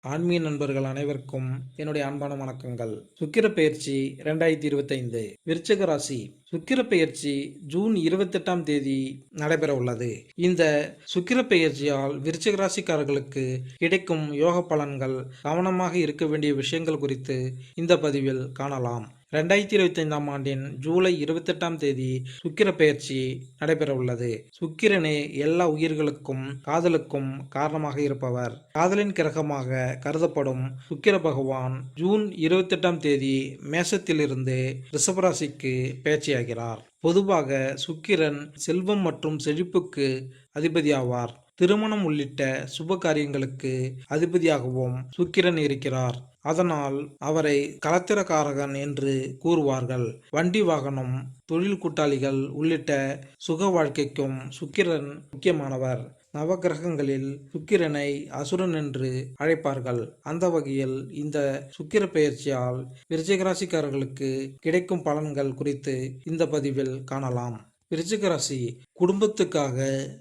ஆன்மீக நண்பர்கள் அனைவருக்கும் என்னுடைய அன்பான வணக்கங்கள். சுக்கிர பயிற்சி ரெண்டாயிரத்தி இருபத்தைந்து. விருச்சக ராசி. சுக்கிர பெயர்ச்சி ஜூன் இருபத்தெட்டாம் தேதி நடைபெற உள்ளது. இந்த சுக்கிர பெயர்ச்சியால் விருச்சிக ராசிக்காரர்களுக்கு கிடைக்கும் யோக பலன்கள் கவனமாக இருக்க வேண்டிய விஷயங்கள் குறித்து இந்த பதிவில் காணலாம். ரெண்டாயிரத்தி இருபத்தி ஐந்தாம் ஆண்டின் ஜூலை இருபத்தெட்டாம் தேதி சுக்கிர பெயர்ச்சி நடைபெற உள்ளது சுக்கிரனே எல்லா உயிர்களுக்கும் காதலுக்கும் காரணமாக இருப்பவர். காதலின் கிரகமாக கருதப்படும் சுக்கிர பகவான் ஜூன் இருபத்தெட்டாம் தேதி மேசத்திலிருந்து ரிஷபராசிக்கு பேச்சியாகிறார் பொதுவாக சுக்கிரன் செல்வம் மற்றும் செழிப்புக்கு அதிபதியாவார். திருமணம் உள்ளிட்ட சுப காரியங்களுக்கு அதிபதியாகவும் சுக்கிரன் இருக்கிறார். அதனால் அவரை கலத்திரக்காரகன் என்று கூறுவார்கள். வண்டி வாகனம் தொழில் கூட்டாளிகள் உள்ளிட்ட சுக வாழ்க்கைக்கும் சுக்கிரன் முக்கியமானவர். நவகிரகங்களில் சுக்கிரனை அசுரன் என்று அழைப்பார்கள். அந்த வகையில் இந்த சுக்கிர பெயர்ச்சியால் விருச்சிகராசிக்காரர்களுக்கு கிடைக்கும் பலன்கள் குறித்து இந்த பதிவில் காணலாம். விருச்சிக ராசி குடும்பத்துக்காக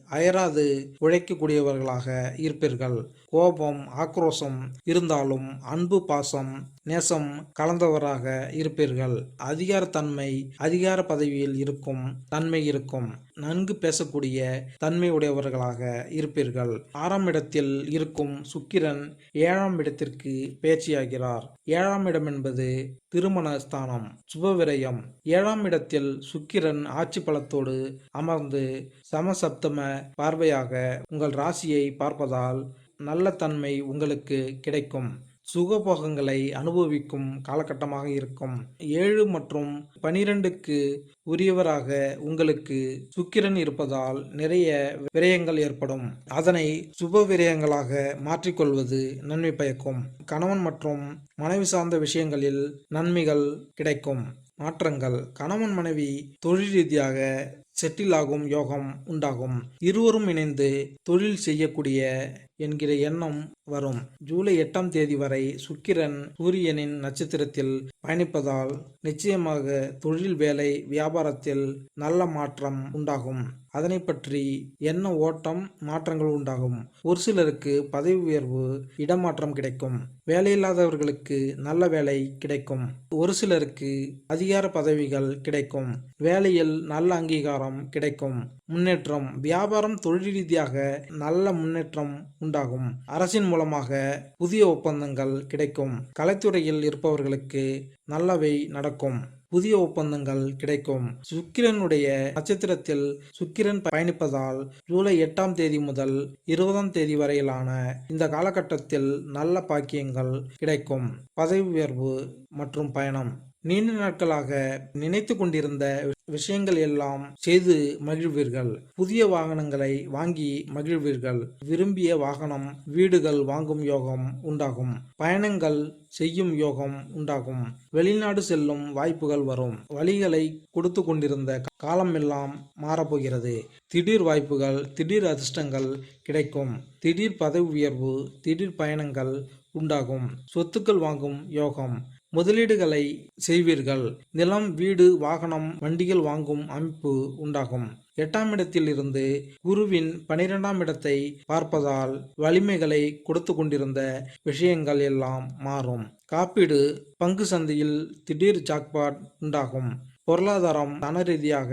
அயராது உழைக்கக்கூடியவர்களாக இருப்பீர்கள். கோபம் ஆக்ரோஷம் இருந்தாலும் அன்பு பாசம் நேசம் கலந்தவராக இருப்பீர்கள். அதிகாரத்தன்மை அதிகார பதவியில் இருக்கும் தன்மை இருக்கும் நன்கு பேசக்கூடிய தன்மை உடையவர்களாக இருப்பீர்கள். ஆறாம் இடத்தில் இருக்கும் சுக்கிரன் ஏழாம் இடத்திற்கு பேச்சியாகிறார். ஏழாம் இடம் என்பது திருமண ஸ்தானம் சுபவிரயம் ஏழாம் இடத்தில் சுக்கிரன் ஆட்சி பலத்தோடு அமர்ந்து சமசப்தம பார்வையாக உங்கள் ராசியை பார்ப்பதால் நல்ல தன்மை உங்களுக்கு கிடைக்கும். சுகபோகங்களை அனுபவிக்கும் காலகட்டமாக இருக்கும். ஏழு மற்றும் பனிரெண்டுக்கு உரியவராக உங்களுக்கு சுக்கிரன் இருப்பதால் நிறைய விரயங்கள் ஏற்படும். அதனை சுப விரயங்களாக மாற்றிக்கொள்வது நன்மை பயக்கும். கணவன் மற்றும் மனைவி சார்ந்த விஷயங்களில் நன்மைகள் கிடைக்கும். மாற்றங்கள். கணவன் மனைவி தொழில் ரீதியாக செட்டில் ஆகும் யோகம் உண்டாகும். இருவரும் இணைந்து தொழில் செய்யக்கூடிய என்கிற எண்ணம் வரும். ஜூலை எட்டாம் தேதி வரை சுக்கிரன் சூரியனின் நட்சத்திரத்தில் பயணிப்பதால் நிச்சயமாக தொழில் வேலை வியாபாரத்தில் நல்ல மாற்றம் உண்டாகும். அதனை பற்றி என்ன ஓட்டம் மாற்றங்கள் உண்டாகும்? ஒரு சிலருக்கு பதவி உயர்வு இடமாற்றம் கிடைக்கும். வேலையில்லாதவர்களுக்கு நல்ல வேலை கிடைக்கும். ஒரு சிலருக்கு அதிகார பதவிகள் கிடைக்கும். வேலையில் நல்ல அங்கீகாரம் கிடைக்கும். முன்னேற்றம் வியாபாரம் தொழில் ரீதியாக நல்ல முன்னேற்றம் உண்டாகும். அரசின் மூலமாக புதிய ஒப்பந்தங்கள் கிடைக்கும். கலைத்துறையில் இருப்பவர்களுக்கு நல்லவை நடக்கும். புதிய ஒப்பந்தங்கள் கிடைக்கும். சுக்கிரனுடைய நட்சத்திரத்தில் சுக்கிரன் பயணிப்பதால் ஜூலை எட்டாம் தேதி முதல் இருபதாம் தேதி வரையிலான இந்த காலகட்டத்தில் நல்ல பாக்கியங்கள் கிடைக்கும். பதவி உயர்வு மற்றும் பயணம். நீண்ட நாட்களாக நினைத்து கொண்டிருந்த விஷயங்கள் எல்லாம் செய்து மகிழ்வீர்கள். புதிய வாகனங்களை வாங்கி மகிழ்வீர்கள். விரும்பிய வாகனம் வீடுகள் வாங்கும் யோகம் உண்டாகும். பயணங்கள் செய்யும் யோகம் உண்டாகும். வெளிநாடு செல்லும் வாய்ப்புகள் வரும். வழிகளை கொடுத்து கொண்டிருந்த காலம் எல்லாம் மாறப்போகிறது. திடீர் வாய்ப்புகள் திடீர் அதிர்ஷ்டங்கள் கிடைக்கும். திடீர் பதவி உயர்வு திடீர் பயணங்கள் உண்டாகும். சொத்துக்கள் வாங்கும் யோகம் முதலீடுகளை செய்வீர்கள். நிலம் வீடு வாகனம் வண்டிகள் வாங்கும் அமைப்பு உண்டாகும். எட்டாம் இடத்தில் இருந்து குருவின் பனிரெண்டாம் இடத்தை பார்ப்பதால் வலிமைகளை கொடுத்து கொண்டிருந்த விஷயங்கள் எல்லாம் மாறும். காப்பீடு பங்கு சந்தையில் திடீர் ஜாக்பாட் உண்டாகும். பொருளாதாரம் தன ரீதியாக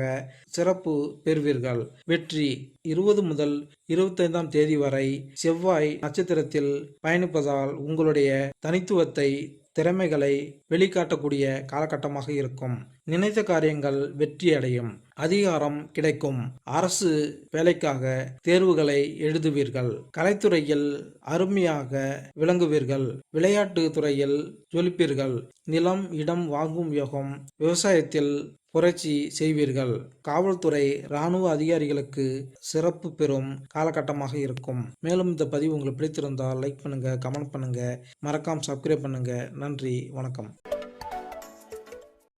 சிறப்பு பெறுவீர்கள். வெற்றி இருபது முதல் இருபத்தைந்தாம் தேதி வரை செவ்வாய் நட்சத்திரத்தில் பயணிப்பதால் உங்களுடைய தனித்துவத்தை திறமைகளை வெளிக்காட்டக்கூடிய காலகட்டமாக இருக்கும். நினைத்த காரியங்கள் வெற்றியடையும். அதிகாரம் கிடைக்கும். அரசு வேலைக்காக தேர்வுகளை எழுதுவீர்கள். கலைத்துறையில் அருமையாக விளங்குவீர்கள். விளையாட்டு துறையில் ஜொலிப்பீர்கள். நிலம் இடம் வாங்கும் யோகம் விவசாயத்தில் புரட்சி செய்வீர்கள். காவல்துறை இராணுவ அதிகாரிகளுக்கு சிறப்பு பெறும் காலகட்டமாக இருக்கும். மேலும் இந்த பதிவு உங்களுக்கு பிடித்திருந்தால் லைக் பண்ணுங்க கமெண்ட் பண்ணுங்க. மறக்காம சப்ஸ்கிரைப் பண்ணுங்க. நன்றி வணக்கம்.